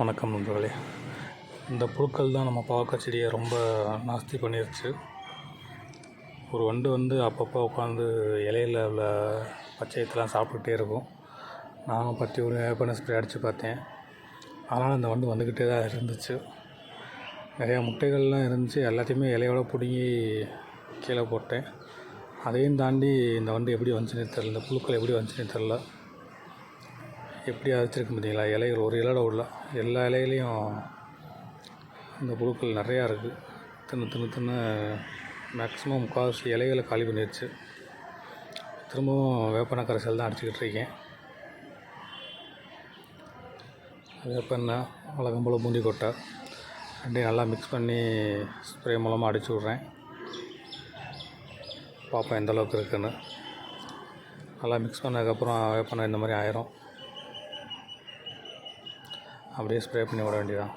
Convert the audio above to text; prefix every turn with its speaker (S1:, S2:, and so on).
S1: வணக்கம் நண்பர்களே. இந்த புழுக்கள் தான் நம்ம பாவக்காய் செடியை ரொம்ப நாஸ்தி பண்ணிருச்சு. ஒரு வண்டு வந்து அப்பப்போ உட்காந்து இலையில உள்ள பச்சையத்தெல்லாம் சாப்பிட்டுட்டே இருக்கும். நானும் பற்றி ஒரு வேப்பன ஸ்ப்ரே அடித்து பார்த்தேன். அதனால் அந்த வண்டு வந்துக்கிட்டே தான் இருந்துச்சு. நிறையா முட்டைகள்லாம் இருந்துச்சு. எல்லாத்தையுமே இலையோட பிடுங்கி கீழே போட்டேன். அதையும் தாண்டி இந்த வண்டு எப்படி வந்துச்சுன்னு தெரில இந்த புழுக்கள் எப்படி வந்துச்சுன்னு தெரில எப்படி அரைச்சிருக்கு பார்த்தீங்களா இலைகள் ஒரு இலையோட உள்ள எல்லா இலையிலையும் இந்த புழுக்கள் நிறையா இருக்குது தின்னு தின்னு தின்னு மேக்ஸிமம் முக்கால்வாசி இலைகளை காலி பண்ணிடுச்சு திரும்பவும் வேப்பெண்ணெய் கரைசல் தான் அடிச்சுக்கிட்டு இருக்கேன். வேப்பெண்ணெய் வழக்கம்போல் பூந்தி கொட்டை ரெண்டையும் நல்லா மிக்ஸ் பண்ணி ஸ்ப்ரே மூலமாக அடிச்சு விட்றேன். பார்ப்போம் எந்தளவுக்கு இருக்குன்னு. நல்லா மிக்ஸ் பண்ணதுக்கப்புறம் வேப்பெண்ணெய் இந்த மாதிரி ஆயிரும். அப்படியே ஸ்ப்ரே பண்ணி விட வேண்டியதான்